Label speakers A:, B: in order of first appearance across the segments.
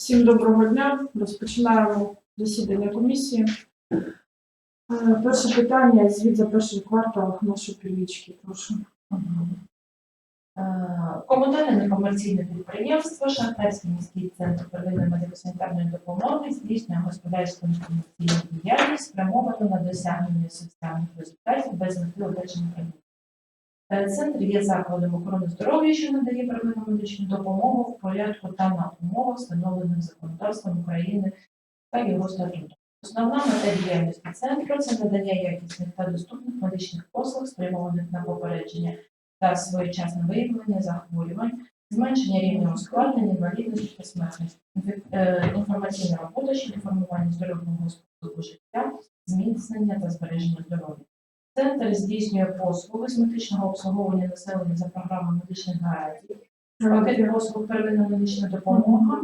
A: Всім доброго дня. Розпочинаємо засідання комісії. Е, Перше питання звіт за перший квартал нашої північки. Прошу.
B: Е, Комунальне некомерційне підприємство Шахтарський міський центр первинної медико-санітарної допомоги здійснює господарську некомерційну діяльність, спрямовану на досягнення соціальних результатів без мети одержання Центр є закладом охорони здоров'я, що надає первинну медичну допомогу в порядку та на умовах, встановлених законодавством України та його статутом. Основна мета діяльності центру це надання якісних та доступних медичних послуг, спрямованих на попередження та своєчасне виявлення захворювань, зменшення рівня ускладнень, інвалідності та смертності, е, інформаційна робота щодо формування здорового способу життя, зміцнення та збереження здоров'я. Центр здійснює послуги з медичного обслуговування населення за програмою медичних гарантій, пакет послуг первинна медична допомога,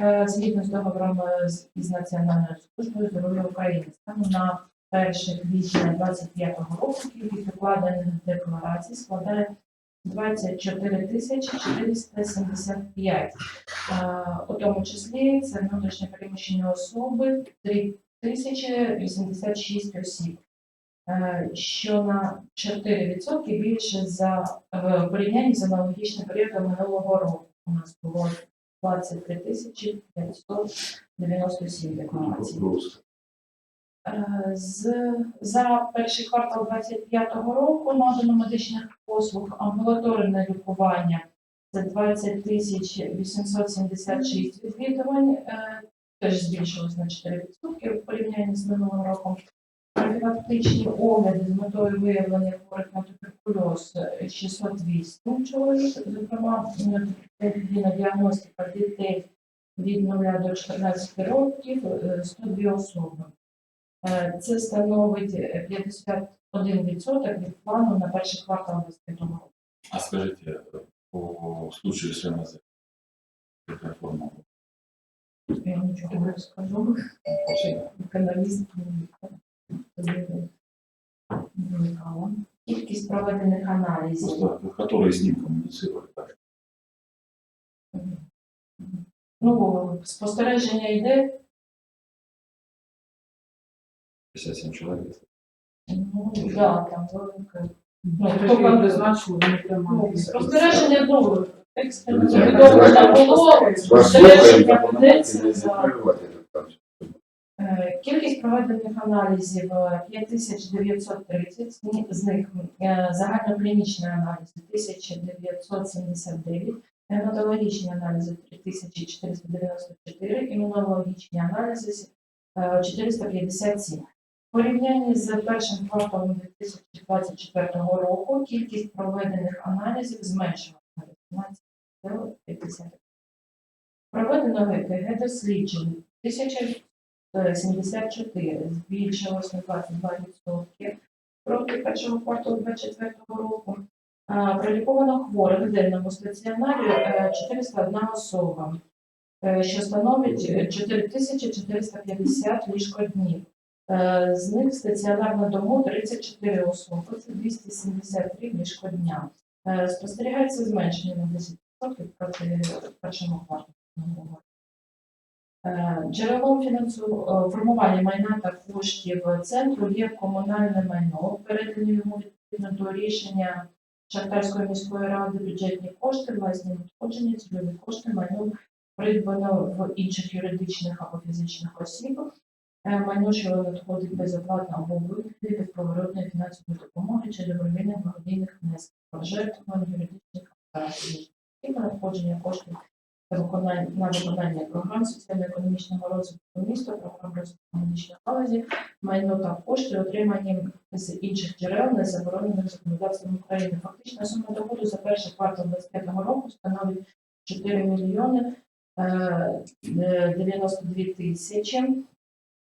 B: е, згідно з договором е, із Національною службою здоров'я України. Станом на 1 квітня 2025 року кількість укладених декларацій складає 24 тисячі 475. Е, У тому числі це внутрішньо переміщені особи 3 тисячі 86 осіб, що на 4% більше за в порівнянні з аналогічним періодом минулого року. У нас було 23 тисячі 597 декларацій. Е, З, за перший квартал 2025 року надано медичних послуг амбулаторне лікування це 20 тисяч 876 відвідувань, е, теж збільшилось на 4% в порівнянні з минулим роком. Профілактичні огляди з метою виявлення хворих на туберкульоз е, 608 чоловік, зокрема на діагностика дітей від 0 до 14 років е, 102 особи. Е, Це становить е, 51% від плану на перший квартал 2025 року.
C: А скажите, по случаю с МЗ, какая форма?
B: Я нічого не скажу. Економіст. Кількість проведених аналізів.
C: Которые с ним коммуницировали, так?
B: Ну, спостереження йде.
C: 57 человек.
B: Ну, да, там велике. Ну,
A: Ну,
B: хто вам
A: призначив, вони
B: Ну,
A: приймають.
B: спостереження ну, експерт відомо там було. Спостереження ведеться за
D: закривати этот там.
B: Е, Кількість проведених аналізів е, 5930, з них е, загальноклінічні аналізи 1979, гематологічні аналізи 3494, імунологічні аналізи е, 457. В порівнянні з першим кварталом 2024 року кількість проведених аналізів зменшилася на 18,5. Проведено ГКГ досліджень 1000 74 збільшилось на 22% проти першого кварталу 2024 року. Проліковано хворих в денному стаціонарі е, 401 особа, е, що становить е, 4450 ліжкоднів. Е, З них стаціонар на дому 34 особи, це 273 ліжкодня. Е, Спостерігається зменшення на 10% проти першого кварталу. Е, Джерелом фінансу е, формування майна та коштів центру є комунальне майно, передані йому відповідно до рішення Шахтарської міської ради бюджетні кошти, власні надходження, цільові кошти, майно придбано в інших юридичних або фізичних осіб, Е, майно, що надходить безоплатно або вигляді безповоротної фінансової допомоги чи добровільних благодійних внесків, пожертвувань юридичних і надходження коштів та виконання на виконання програм соціально-економічного розвитку міста, програм розвитку галузі, майно та кошти, отримані з інших джерел, не заборонених законодавством України. Фактична сума доходу за перший квартал 2025 року становить 4 мільйони е, е, 92 тисячі.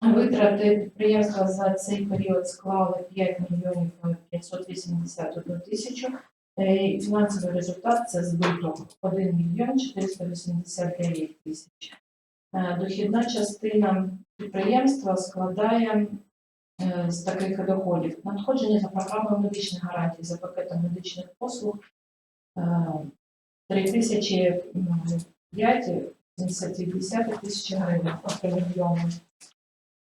B: Витрати підприємства за цей період склали 5 мільйонів 581 тисячу. Е, Фінансовий результат це збиток 1 мільйон 489 тисяч. Е, Дохідна частина підприємства складає е, з таких доходів надходження за програмою медичних гарантій за пакетом медичних послуг е, 3005 70,2 тисячі гривень.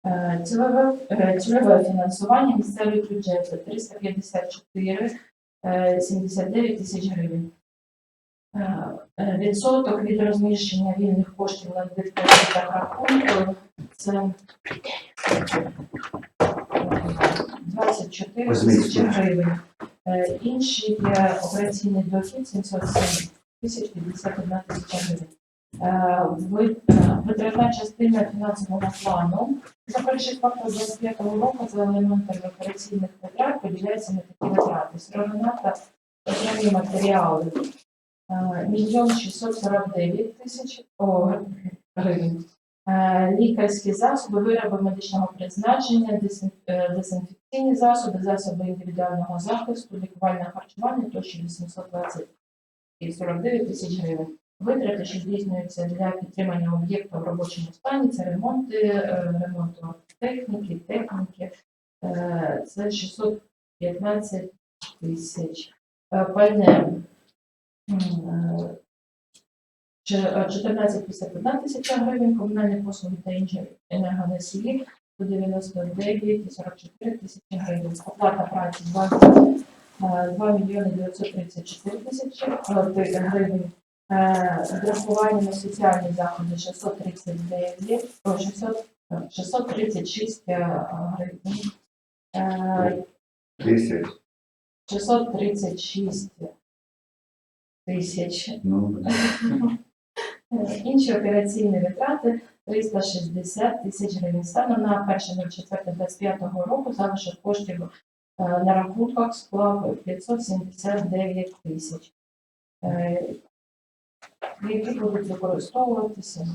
B: Е, Цільове, цільове фінансування місцевих бюджетів 354 е, 79 тисяч гривень. Е, е, Відсоток від розміщення вільних коштів на депозитах рахунку це 24 тисячі гривень. Е, Інші є операційний дохід 707 тисяч 51 тисяча гривень. Е, е, Витратна частина фінансового плану за перший квартал 25 року за елементами операційних витрат поділяється на такі витрати. Сировина та окремі матеріали. Е, Мільйон 649 тисяч гривень. Лікарські засоби, вироби медичного призначення, дезінфекційні засоби, засоби індивідуального захисту, лікувальне харчування тощо 820 і 49 тисяч гривень. Витрати, що здійснюються для підтримання об'єкту в робочому стані, це ремонти, е, ремонту техніки, техніки, е, це 615 тисяч. Е, Пальне м, е, Чи- е, 14,51 тисяча гривень, комунальні послуги та інші енергоносії 199 і 44 тисячі гривень. Оплата праці 20, е, 2 мільйони 934 тисячі гривень. Е, Врахування на соціальні заходи 639, о, 600, е, 636 е, гривень. Е,
D: Тисяч.
B: 636 тисяч
D: Ну,
B: Е, Інші операційні витрати 360 тисяч гривень. Станом на 1.04.25 року залишок коштів на рахунках склав 579 тисяч. Які будуть використовуватися.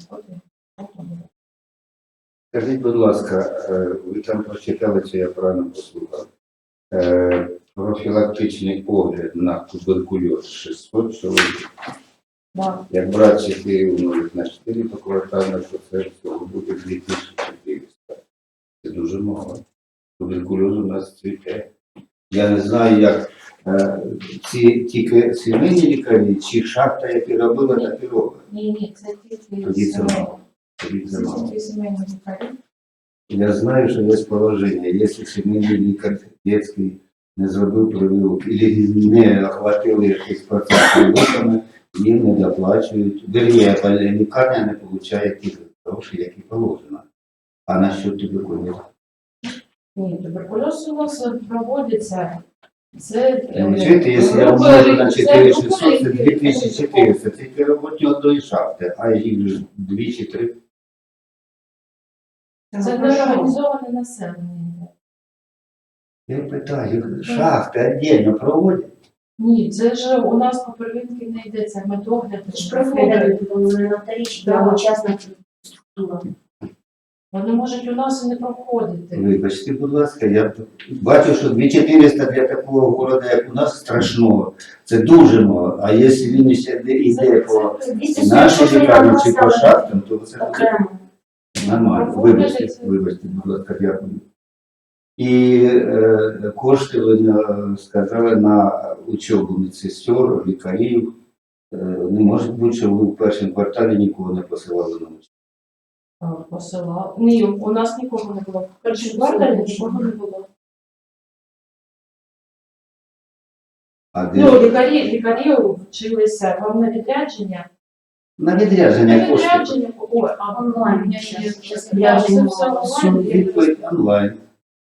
D: Скажіть, будь ласка, е, ви там прочитали, чи я правильно послухав? Е, Профілактичний огляд на туберкульоз 600 чоловік.
B: Да.
D: Як брати 4 умножити на 4, то квартально, то це буде 2400. Це дуже мало. Туберкульоз у нас цвіте. Я не знаю, як е, ці тільки сімейні лікарі, чи шахта, які робила, так і робить.
B: Ні, ні, це тільки
D: Тоді це мало. Тоді це мало.
B: тільки сімейні лікарі.
D: Я знаю, що є положення. Якщо сімейний лікар дитячий не зробив прививок або не охватили якийсь процес прививками, їм не доплачують. Вірніше, лікарня не отримує ті гроші, які положено. А на що туберкульозу?
B: Ні, туберкульоз у нас проводиться. Це е,
D: Вчити, якщо я умножу на 4600, це 2400. Тільки роботні одної шахти, а їх ж дві чи три.
B: Це не організоване населення.
D: Я питаю, шахти віддільно проводять?
B: Ні, це ж у нас по первинки не йдеться медогляд.
E: ж проходять вони на вторичні
B: Да.
E: частна структура.
B: Вони можуть у нас і не проходити.
D: Вибачте, будь ласка, я бачу, що 2400 для такого города, як у нас, страшного. Це дуже мало. А якщо він ще йде- по нашій лікарні чи по шахтам, то це буде
E: окремо.
D: нормально. Вибачте, вибачте, будь ласка, дякую. І е, кошти ви сказали на учобу медсестер, лікарів. Е, не може бути, що ви в першому кварталі нікого не посилали на учобу.
B: Е, Посила. Ні, у нас нікого не було. В першій кварталі нікого не було.
D: А де
B: Ну, лікарі, лікарі вчилися вам на відрядження.
D: на
B: На
D: відрядження кошти.
B: відрядження, ой, а
E: Онлайн
B: мене
E: щас-
B: відрядження,
E: відрядження
B: все
E: мало.
B: онлайн.
D: Відповідь онлайн.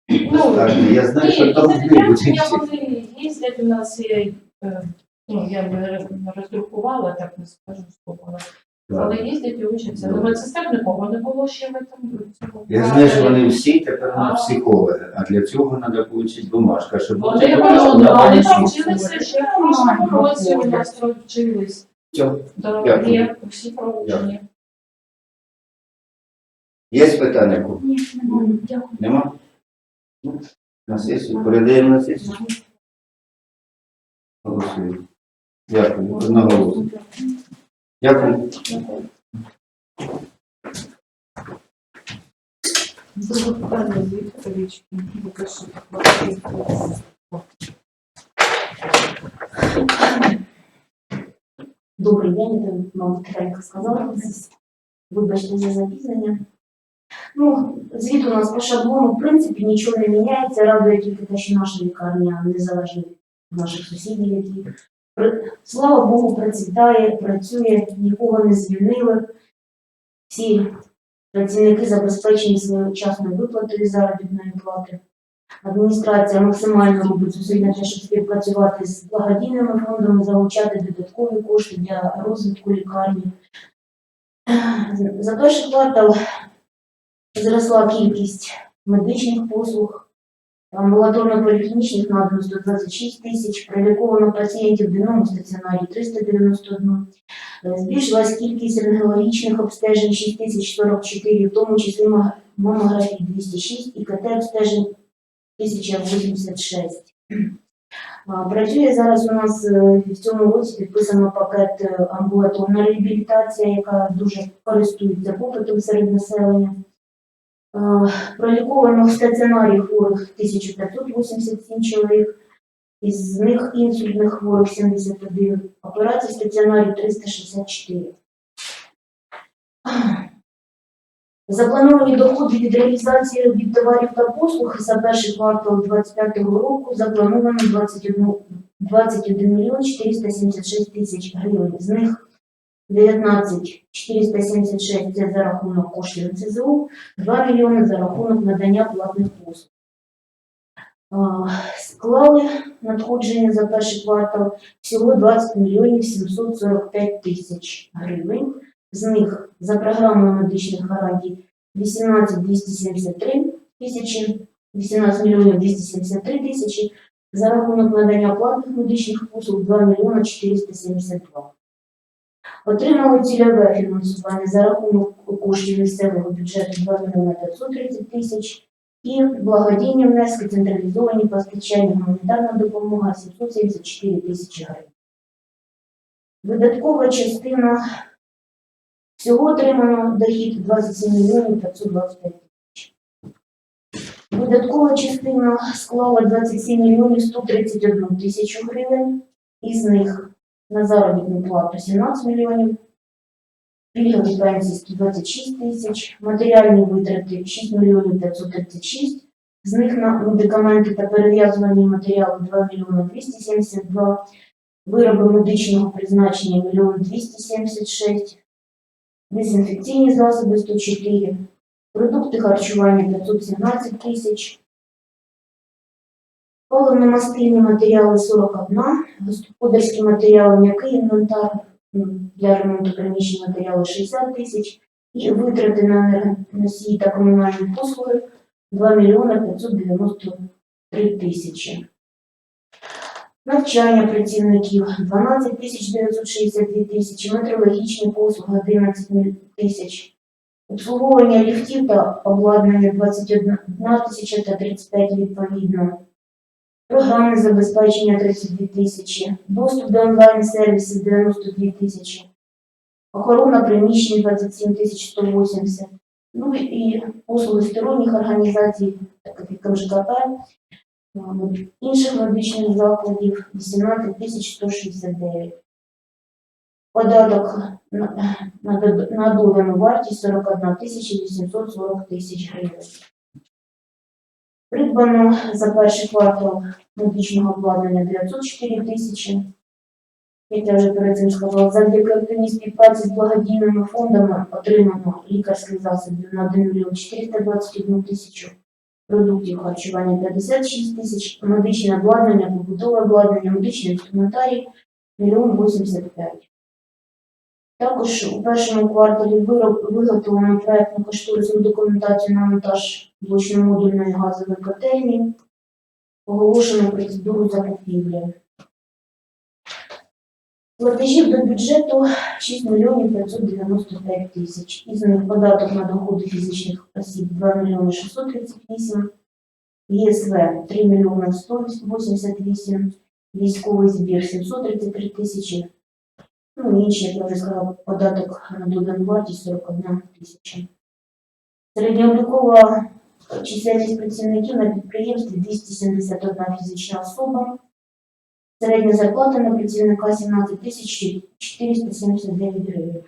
B: Ну,
D: Так, я знаю, що там
B: на
D: не
B: вони їздять, у нас є, е, ну, я не роз- не роздрукувала, так не скажу, скільки у нас. Але їздять і учаться. Ну, медсестер нікого не було ще в цьому.
D: Я знаю, що вони всі тепер на
B: А.
D: психологи, а для цього треба отримати бумажка, щоб
B: Вони вони вчилися ще в прошлому році у нас вчились. Є всі проучені.
D: Є питання?
E: Ні, немає. Дякую.
D: Нема? Ну, На сесію. Передаємо на сесію. Голосуємо. Дякую. Одноголосно. Дякую.
E: Добрий день, мабуть, Тетянка сказала. Вибачте за запізнення. Ну, звіт у нас по шаблону, в принципі, нічого не міняється. Радує тільки те, що наша лікарня незалежно від наших сусідів, які слава Богу, процвітає, працює, нікого не звільнили. Всі працівники забезпечені своєчасною виплатою заробітної плати. Адміністрація максимально робить зусилля щоб співпрацювати з благодійними фондами, залучати додаткові кошти для розвитку лікарні. За перший квартал зросла кількість медичних послуг, амбулаторно-поліклінічних надано 126 тисяч, проліковано пацієнтів в денному стаціонарі 391, Е, збільшилась кількість рентгенологічних обстежень 6044, в тому числі ма- мамографії 206 і КТ обстежень 1086. Працює зараз у нас е, в цьому році підписано пакет е, амбулаторна реабілітація, яка дуже користується попитом серед населення. Е, Проліковано в стаціонарі хворих 1587 чоловік, із них інсультних хворих 71, операцій в стаціонарі 364. Заплановані доходи від реалізації робіт товарів та послуг за перший квартал 2025 року заплановано 21, 21 мільйон 476 тисяч гривень. З них 19 476 – це за рахунок коштів НСЗУ, 2 мільйони за рахунок надання платних послуг. Склали надходження за перший квартал всього 20 мільйонів 745 тисяч гривень. З них за програмою медичних гарантій 18 273 тисячі, 18 мільйонів 273 тисячі, за рахунок надання платних медичних послуг 2 мільйони 472. Отримали цільове фінансування за рахунок коштів місцевого бюджету 2 мільйони 530 тисяч і благодійні внески, централізовані постачання, гуманітарна допомога 774 тисячі гривень. Видаткова частина Всього отримано дохід 27 мільйонів 525 тисяч. Видаткова частина склала 27 мільйонів 131 тисячу гривень, із них на заробітну плату 17 мільйонів, пільгові пенсії 126 тисяч, матеріальні витрати 6 мільйонів 536, з них на медикаменти та перев'язувані матеріали 2 мільйони 272, вироби медичного призначення 1 мільйон 276, дезінфекційні засоби 104, продукти харчування 517 тисяч, паливно-мастильні матеріали 41, господарські матеріали, м'який інвентар для ремонту приміщень матеріали 60 тисяч і витрати на енергоносії та комунальні послуги 2 мільйони 593 тисячі. Навчання працівників 12 тисяч 962 тисячі, метрологічні послуги 11 тисяч, обслуговування ліфтів та обладнання 21 тисяча та 35 відповідно, програмне забезпечення 32 тисячі, доступ до онлайн-сервісів 92 тисячі, охорона приміщень 27 тисяч 180, ну і послуги сторонніх організацій, таких як МЖКП, інших медичних закладів 18 тисяч 169. Податок на, додану вартість 41 тисяча 840 тисяч гривень. Придбано за перший квартал медичного обладнання 904 тисячі. Як я вже перед цим сказала, завдяки активній співпраці з благодійними фондами отримано лікарських засобів на 1 мільйон 421 тисячу продуктів харчування 56 тисяч, медичне обладнання, побутове обладнання, медичний інструментарій 1 85. Також у першому кварталі виготовлено проєктну кошторисну документацію на монтаж блочно-модульної газової котельні, оголошено процедуру закупівлі. Платежів до бюджету 6 мільйонів 595 тисяч. Із них податок на доходи фізичних осіб 2 мільйони 638, ЄСВ 3 мільйони 188, військовий збір 733 тисячі, Ну, інші, як я вже сказала, податок на додану вартість 41 тисяча. Середньооблікова чисельність працівників на підприємстві 271 фізична особа. Середня зарплата на працівника 17 тисяч 479 гривень.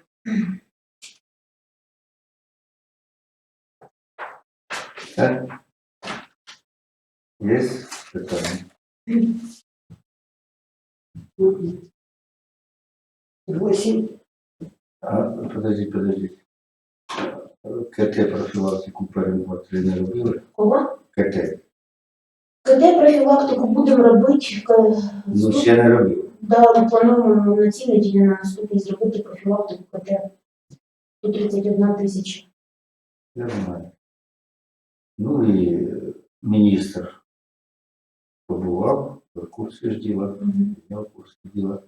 D: Так. Є питання?
E: Восемь.
D: А, подожди, подожди. КТ профілактику перемотри не робили?
E: Кого?
D: КТ.
E: КТ профілактику будемо робити.
D: Ну, ще не робив.
E: Да, ми плануємо на цій неділі на наступній зробити профілактику КТ. 131 тисяча.
D: Знаю. Ну і міністр побував курсі ж діла, я курсі діла,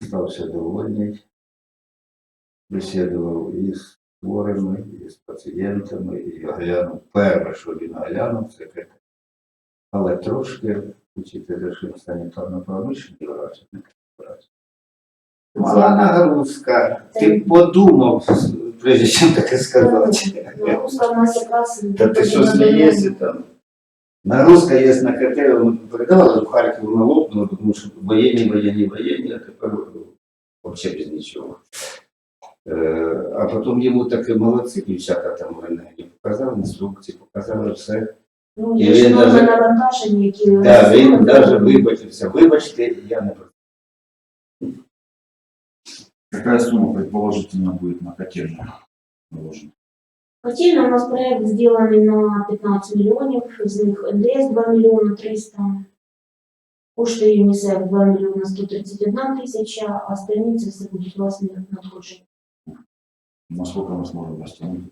D: стався довольний, бесідував і з хворими, і з пацієнтами, і оглянув. Перше, що він оглянув, це КТ. Але трошки, учителя, що санітарно-промишлений врач. Мала нагрузка. Ти подумав, прежде чим таке сказати.
E: Нагрузка у нас якраз...
D: Та ти що смієшся там? Нагрузка є на КТ, ми передавали в Харків на лопнуло, тому що воєнні, воєнні, воєнні, а тепер взагалі без нічого. Е, а потім йому таке молодці дівчата там в Ренегі показали інструкції, показали все.
E: Ну,
D: І
E: є ж
D: він
E: норми
D: даже-
E: навантаження, які...
D: Так, він навіть вибачився. Вибачте, я не проти.
C: Какая сумма предположительно будет на котельную наложена?
E: Котельна у нас проект сделанный на 15 миллионов, из них НДС 2 миллиона 300, кошти ЮНІСЕФ 2 миллиона 131 тисяча, а остальні це все будуть власні надходження.
C: Насколько мы сможем растянуть?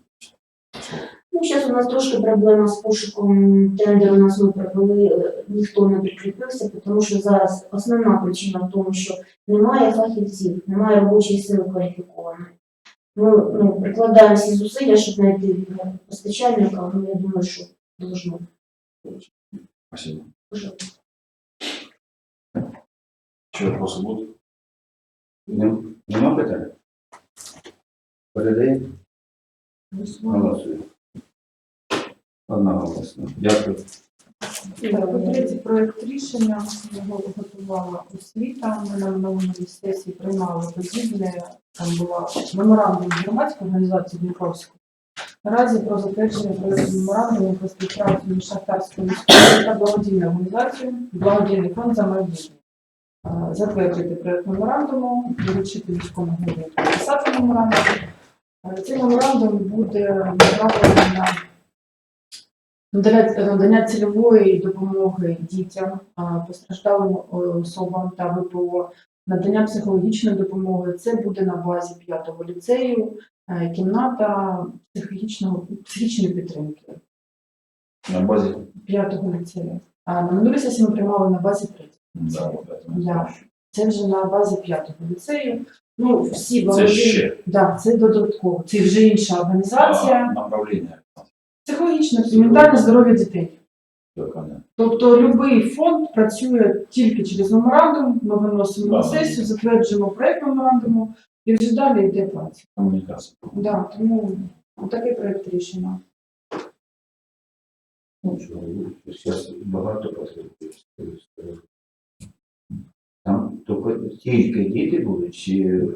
E: Ну, зараз у нас трошки проблема з пошуком тендеру у нас ми провели, е, ніхто не прикріпився, тому що зараз основна причина в тому, що немає фахівців, немає робочої сили кваліфікованої. Ми ну, прикладаємо всі зусилля, щоб знайти постачальника, ну я думаю, що должно.
C: Спасибо.
E: Дуже.
C: Еще вопросы будут?
D: Нем- Нема питань? Передаємо? Голосуємо. Одноголосно. Дякую.
A: Третій проект рішення його готувала освіта. Ми на минулій сесії приймали подібне. Там була меморандум громадської організації Дніпровської. Наразі про затвердження проекту меморандуму про співпрацю між шахтарською міською та благодійною організацією Благодійний фонд за майбутнє. Е, Затвердити проект меморандуму, доручити військовому голові підписати меморандум. Е, Цей меморандум буде направлений на Надання, цільової допомоги дітям, постраждалим е, особам та ВПО, надання психологічної допомоги. Це буде на базі п'ятого ліцею, е, кімната психологічного психічної підтримки
C: На базе?
A: п'ятого ліцею. А на минулій сесії ми приймали на базі третього.
C: Да.
A: Це вже на базі п'ятого ліцею. Ну, всі
C: Це ще
A: Да, це додатково. Це вже інша організація.
C: а, направление.
A: Психологічне і ментальне здоров'я дітей. Тобто будь-який фонд працює тільки через меморандум, ми виносимо на сесію, затверджуємо проект меморандуму і вже далі йде праця.
C: Коммуникация.
A: Да, тому такий проект рішення.
D: Ну, зараз багато потребує. Там тільки, діти будуть, чи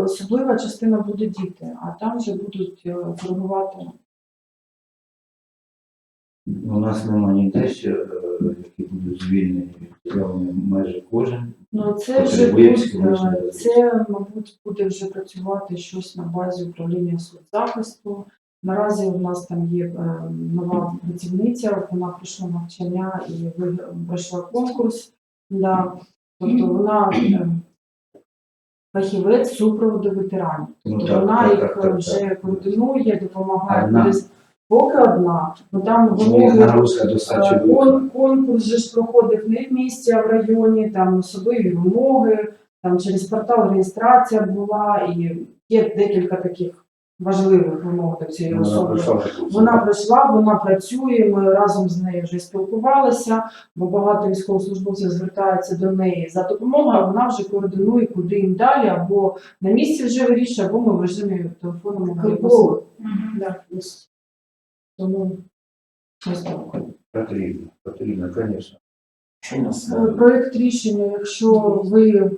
A: Особлива частина буде діти, а там вже будуть е, коригувати.
D: у нас немає ніде ще, е, які будуть звільнені від майже кожен.
A: Ну це вже буде, е, це, мабуть, буде вже працювати щось на базі управління соцзахисту. Наразі у нас там є е, нова працівниця, вона пройшла навчання і пройшла конкурс. Да. Тобто вона е, фахівець супроводу ветеранів.
D: Ну,
A: Тобто
D: так,
A: вона
D: так,
A: їх
D: так,
A: вже
D: так.
A: координує, допомагає.
D: Одна.
A: Десь Поки одна. бо там
D: вони
A: Е, конкурс же ж проходив не в місті, а в районі, там особливі вимоги, там через портал реєстрація була, і є декілька таких важливих вимог до цієї особи. Вона пройшла, вона працює. Ми разом з нею вже спілкувалися, бо багато військовослужбовців звертаються до неї за допомогою. а Вона вже координує, куди їм далі, або на місці вже вирішує, або ми в режимі телефонному
E: Кайфово.
A: Да. Тому ось так.
D: Потрібно, потрібно, звісно.
A: Е, Проект рішення, якщо ви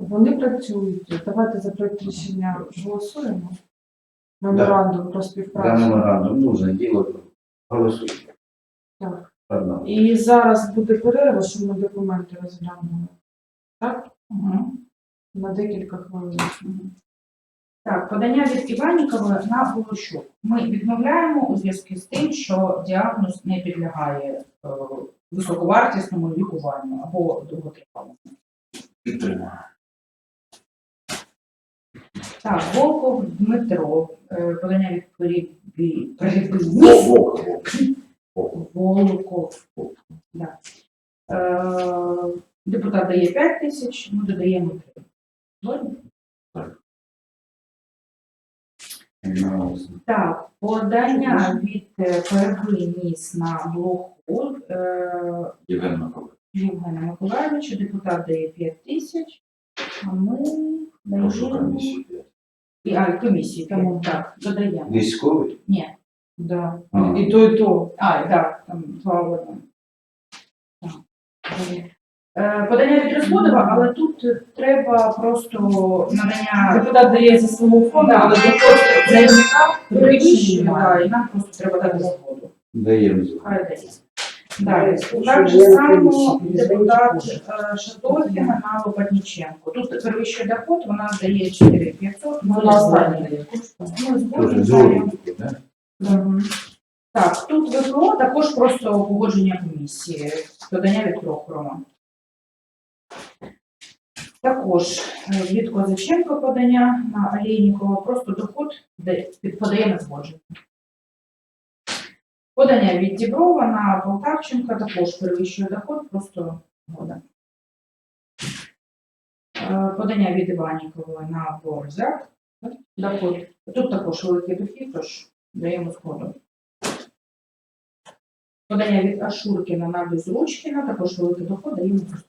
A: Вони працюють. Давайте за проект рішення голосуємо. Меморандум про
D: За
A: співпрацю.
D: меморандум нужно діло голосуємо.
A: Так.
D: Пардон.
A: І зараз буде перерва, щоб ми документи розглянули. Так?
F: Угу.
A: На декілька хвилин.
F: Так, подання від Іваннікової на Волощук. Ми відмовляємо у зв'язку з тим, що діагноз не підлягає е, високовартісному лікуванню або довготривалому.
C: Підтримую.
F: Так, Волков Дмитро, е, подання від Перебі- Перебініс.
C: Вовк, вовк. Вовк.
F: Волков. Да. Е, депутат дає 5 тисяч, ми додаємо 3. Згодні?
D: Одноголосно.
F: Так, подання від е, Перебініс на блоку е,
C: Євген Миколаївич.
F: Євгена Миколаївича, депутат дає 5 тисяч, а ми даємо... І, а, комісії, тому так, додаємо.
D: Військовий?
F: Ні.
A: Да.
D: Ага.
A: І то, і то.
F: А, так, там два в одному. Так. Е, Подання від Розходова, але тут треба просто надання
A: Депутат дає зі свого фонду, але доход заявника
F: да, і нам просто треба дати згоду.
D: Даємо згоду.
F: Хай дає. Далі. Так же само депутат е, Шатохіна на Лопатніченко. Тут перевищує доход, вона дає 4500, ми
A: Вона остання
F: Ми
D: Тоже
F: згодні.
D: згодом, да?
F: Так, тут ВПО також просто погодження комісії, подання від Прохорова. Також е, від Козаченка подання на Олейнікова, просто доход де- подає на згодження. Подання від Діброва на Полтавченка також перевищує доход, просто згода. Е, Подання від Іваннікової на Борзяк. Доход. Тут також великий дохід, тож даємо згоду. Подання від Ашуркіна на Безручкіна, також великий доход, даємо просто.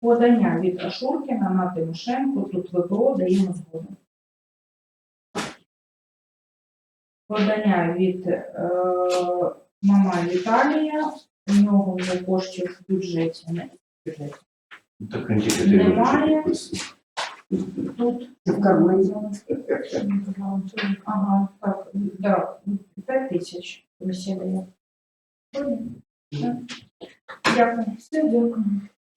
F: Подання від Ашуркіна на Тимошенко, тут ВПО, даємо згоду. Подання від е, мама Віталія, у нього вже коштів в бюджеті. Не, в бюджеті.
D: Так він тільки ти
F: Немає. Тут
A: В кармані.
F: Ага, так, да, 5 тисяч. Так. Дякую.
A: Все, дякую.